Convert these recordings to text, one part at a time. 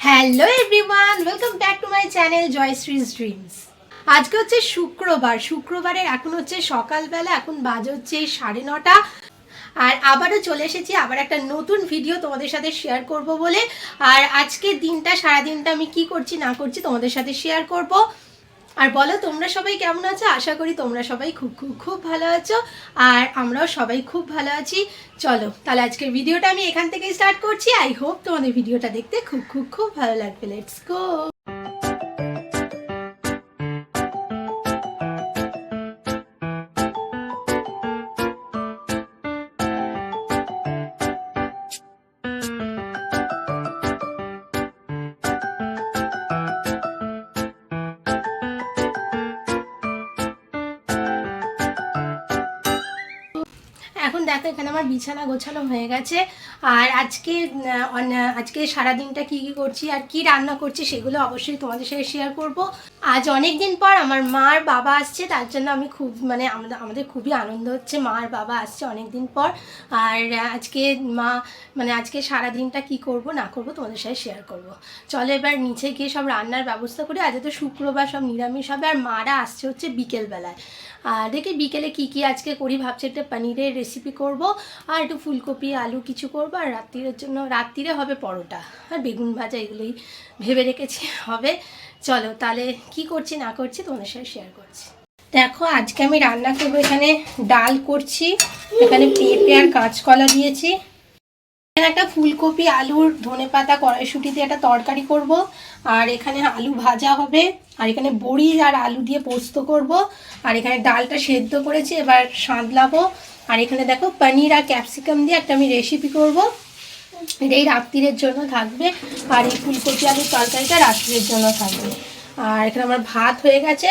hello everyone welcome back to my channel Jayashree's dreams আজকে হচ্ছে শুক্রবার। শুক্রবারের এখন হচ্ছে সকালবেলা, এখন বাজে হচ্ছে সাড়ে নটা। আর আবারও চলে এসেছি, আবার একটা নতুন ভিডিও তোমাদের সাথে শেয়ার করব বলে। আর আজকে দিনটা সারা দিনটা আমি কি করছি, না করছি তোমাদের সাথে শেয়ার করব। আর বলো, তোমরা সবাই কেমন আছো? আশা করি তোমরা সবাই খুব খুব খুব ভালো আছো। আর আমরাও সবাই খুব ভালো আছি। চলো, তাহলে আজকের ভিডিওটা আমি এখান থেকে স্টার্ট করছি। আই হোপ তোমাদের ভিডিওটা দেখতে খুব খুব খুব ভালো লাগবে। লেটস গো এখন দেখো এখানে আমার বিছানা গোছানো হয়ে গেছে। আর আজকে আজকে সারা দিনটা কি কি করছি আর কি রান্না করছি সেগুলো অবশ্যই তোমাদের সাথে শেয়ার করব। আজ অনেক দিন পর আমার মার বাবা আসছে, তার জন্য আমি খুব মানে আমাদের আমাদের খুবই আনন্দ হচ্ছে, মার বাবা আসছে অনেক দিন পর। আর আজকে মা মানে আজকে সারা দিনটা কি করব, না করব তোমাদের সাথে শেয়ার করব। চলো এবার নিচে গিয়ে সব রান্নার ব্যবস্থা করি। আজ তো শুক্রবার সব নিরামিষ হবে, আর মারা আসছে হচ্ছে বিকেলবেলায় আর দেখি বিকেলে কি কি আজকে করি, ভাবছি একটা পনিরের রেসিপি করব। আর একটু ফুলকপি, আলু কিছু করব। আর রাত্রিরের জন্য, রাত্রিরে হবে পরোটা আর বেগুন ভাজা এগুলোই ভেবে রেখেছি, হবে। চলো তাহলে কি করছি না করছি তোমাদের সাথে শেয়ার করছি। দেখো, আজকে আমি রান্না করব এখানে ডাল করছি, এখানে পেঁপে আর কাঁচকলা দিয়েছি। এখানে একটা ফুলকপি, আলুর ধনে পাতা কড়াইশুটি দিয়ে একটা তরকারি করব, আর এখানে আলু ভাজা হবে, আর এখানে বড়ি আর আলু দিয়ে পোস্ত করব, আর এখানে ডালটা সেদ্ধ করেছি, এবার সাঁতলাবো আর এখানে দেখো, পনির আর ক্যাপসিকাম দিয়ে একটা আমি রেসিপি করব। এটাই রাত্রিরের জন্য থাকবে, আর এই ফুলকপি আলুর তরকারিটা রাত্রির জন্য থাকবে। আর এখানে আমার ভাত হয়ে গেছে।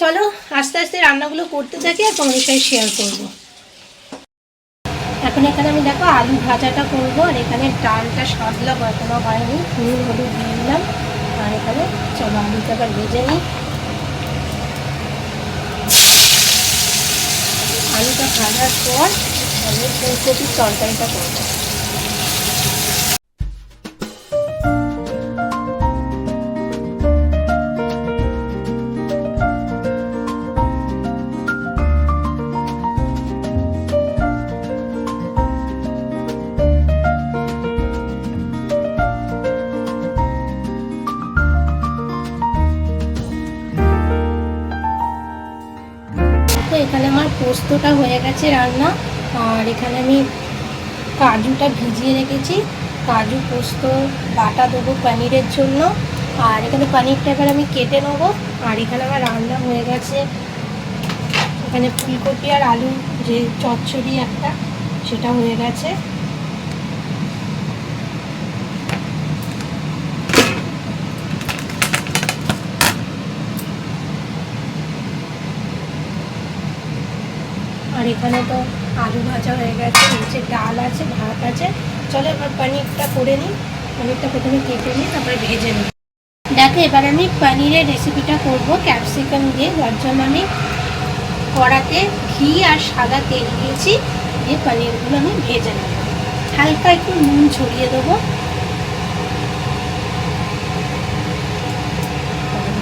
চলো, আস্তে আস্তে রান্নাগুলো করতে থাকি আর তোমাদের সাথে শেয়ার করব। এখন এখানে আমি দেখো আলু ভাজাটা করব, আর এখানে ডালটা সাজলাম এখনও হয়নি, নুন, হলুদ দিয়ে দিলাম। আর এখানে চলো আলুটা আবার ভেজে নিই। আলুটা ভাজার পর আমি ফুলকপির তরকারিটা করব। এখানে আমার পোস্তটা হয়ে গেছে রান্না। আর এখানে আমি কাজুটা ভিজিয়ে রেখেছি। কাজু, পোস্ত, বাটা দেবো পনিরের জন্য। আর এখানে পনিরটা এবার আমি কেটে নেব। আর এখানে আমার রান্না হয়ে গেছে। এখানে ফুলকপি আর আলু, যে চচ্চড়ি একটা, সেটা হয়ে গেছে। আর এখানে তো আলু ভাজা হয়ে গেছে, নিচে ডাল আছে, ভাত আছে। চলো এবার পনিরটা করে নিই। পনিরটা প্রথমে কেটে নিই, তারপরে ভেজে নিই। দেখো, এবার আমি পনিরের রেসিপিটা করব। ক্যাপসিকাম দিয়ে যার আমি কড়াতে ঘি আর সাদা তেল দিয়েছি। দিয়ে পনিরগুলো আমি ভেজে নেব। হালকা একটু নুন ছড়িয়ে দেবো।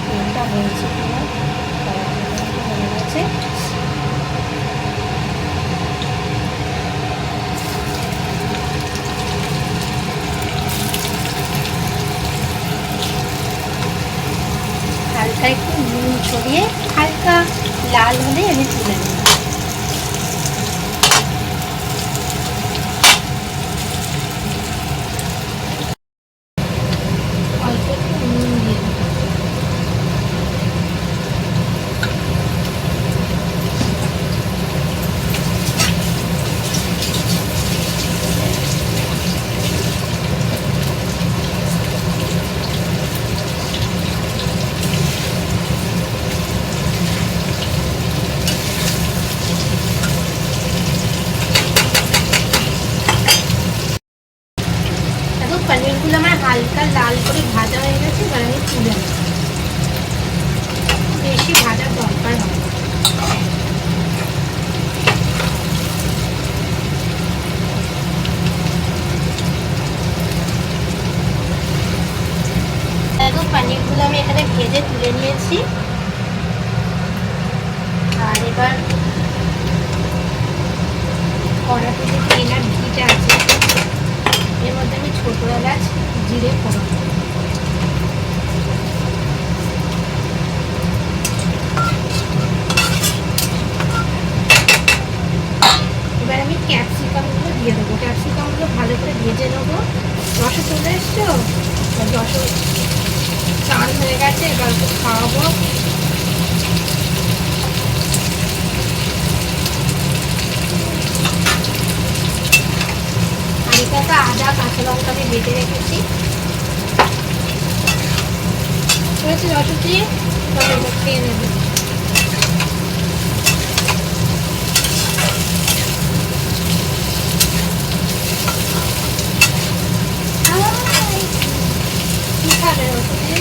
তেলটা হয়েছে হয়ে গেছে হালকা একটু ছড়িয়ে হালকা লাল হলে আমি তুলে নেব। পানিরগুলো আমি এখানে ভেজে তুলে নিয়েছি। আর এবার কড়াতে যে কেনার ঘিটা আছে। এর মধ্যে আমি ছোটো এলাচ, জিরে, ফোড়ন এবার আমি ক্যাপসিকামগুলো দিয়ে দেবো। ক্যাপসিকামগুলো ভালো করে ভেজে নেব। রসে চলে এসছো রসে চাল হয়ে গেছে, এবার খাওয়াবো। আর এটা আদা, কাঁচা লঙ্কা দিয়ে বেটে রেখেছি। হয়েছে রসটি তবে এটা খেয়ে নেবে। খাবে রসটি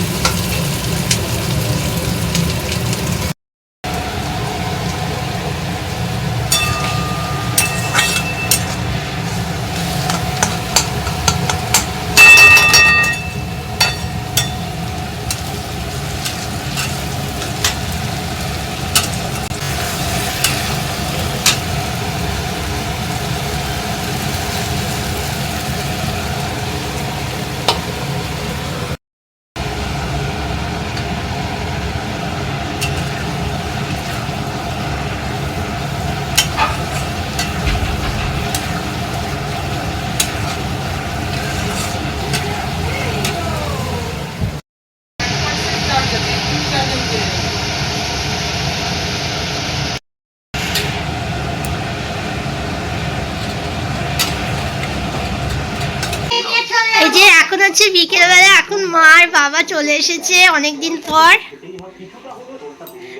এই যে এখন হচ্ছে বিকেলবেলা এখন মা আর বাবা চলে এসেছে অনেক দিন পর।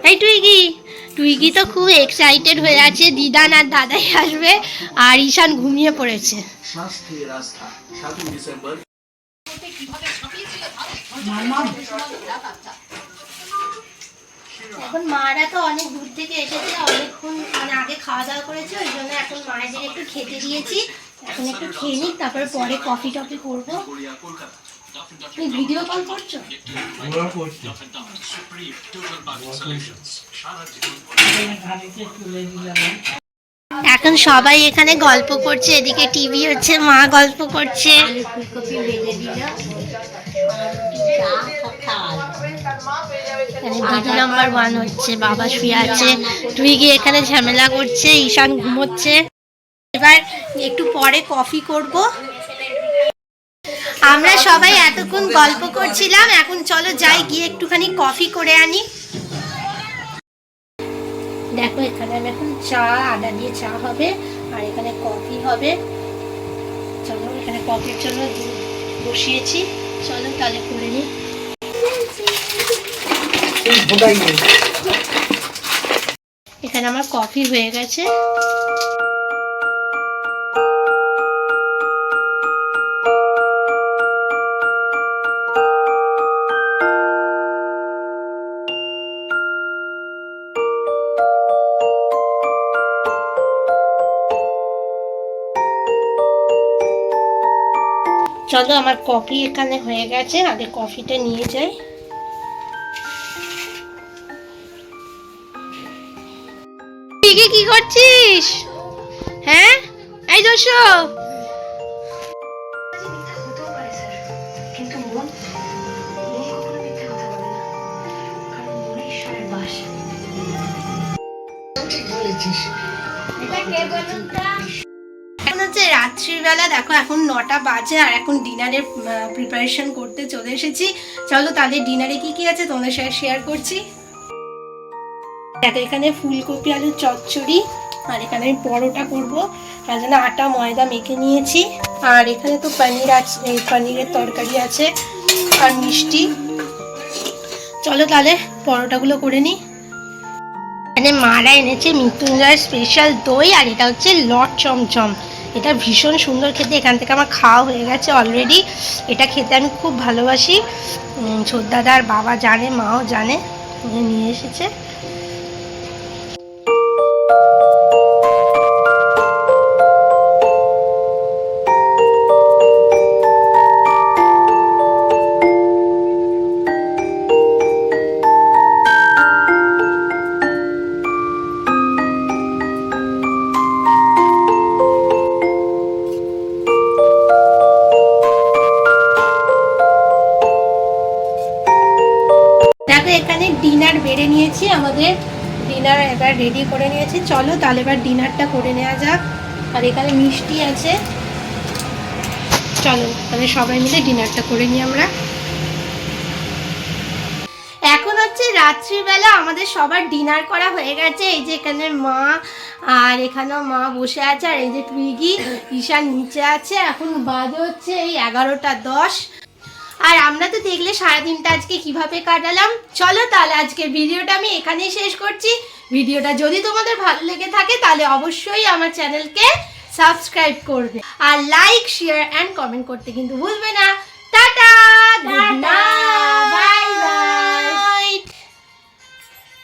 এই টুইগি টুইগি তো খুব এক্সাইটেড হয়ে আছে দিদান আর দাদাই আসবে আর ঈশান ঘুমিয়ে পড়েছে। এখন মারা তো অনেক দূর থেকে এসেছে অনেকক্ষণ মানে আগে খাওয়া দাওয়া করেছে ওই জন্য এখন মায়েদের একটু খেতে দিয়েছি। এখন একটু খেয়ে নিক তারপরে পরে কফি টফি করব। তুমি ভিডিও কল করছ? এখন সবাই এখানে গল্প করছে এদিকে টিভি হচ্ছে মা গল্প করছে। দিদি নাম্বার ওয়ান হচ্ছে বাবা শুয়ে আছে। তুই গিয়ে এখানে ঝামেলা করছে ঈশান ঘুমোচ্ছে। এবার একটু পরে কফি করব। আমরা সবাই এতক্ষণ গল্প করছিলাম, এখন চলো যাই গিয়ে একটুখানি কফি করে আনি। দেখো, এখানে আমি এখন চা, আদা দিয়ে চা হবে, আর এখানে কফি হবে। চলো, এখানে কফির জন্য বসিয়েছি। চলো তাহলে করে নিই এখানে আমার কফি হয়ে গেছে। চলো আমার কফি এখানে হয়ে গেছে আগে কফিটা নিয়ে যাই। ঠিকই কি করছিস? হ্যাঁ? এই দোষ কিন্তু মন হচ্ছে রাত্রির বেলা দেখো এখন নটা বাজে আর এখন ডিনারের প্রিপারেশন করতে চলে এসেছি। চলো তাহলে ডিনারে কি কি আছে তোমাদের সাথে শেয়ার করছি? দেখো, এখানে ফুলকপি আলু চচ্চড়ি, আর এখানে আমি পরোটা করব। তার জন্য আটা, ময়দা মেখে নিয়েছি। আর এখানে তো পনির আছে পনিরের তরকারি আছে আর মিষ্টি। চলো তাহলে পরোটাগুলো করে নিই। এখানে মারা এনেছে মৃত্যুঞ্জয় স্পেশাল দই, আর এটা হচ্ছে লট চমচম। এটা ভীষণ সুন্দর খেতে। এখান থেকে আমার খাওয়া হয়ে গেছে অলরেডি এটা খেতে আমি খুব ভালোবাসি। ছোটদাদা আর বাবা জানে, মাও জানে। নিয়ে এসেছে। রেডি করে নিয়েছি। চলো তাহলে এবার ডিনারটা করে নেওয়া যাক। আর এখানে মিষ্টি আছে। চলো তাহলে সবাই মিলে ডিনারটা করে নিই আমরা। এখন হচ্ছে রাত্রিবেলা আমাদের সবার ডিনার করা হয়ে গেছে। এই যে এখানে মা আর এখানেও মা বসে আছে। আর এই যে টুইগি ঈশান নিচে আছে। এখন বাজে হচ্ছে এই এগারোটা দশ। আর আমরা তো দেখলে সারাদিনটা আজকে কীভাবে কাটালাম? চলো তাহলে আজকে ভিডিওটা আমি এখানেই শেষ করছি। ভিডিওটা যদি তোমাদের ভালো লেগে থাকে তাহলে অবশ্যই আমার চ্যানেলকে সাবস্ক্রাইব করবে। আর লাইক শেয়ার অ্যান্ড কমেন্ট করতে কিন্তু ভুলবে না। টাটা! Good night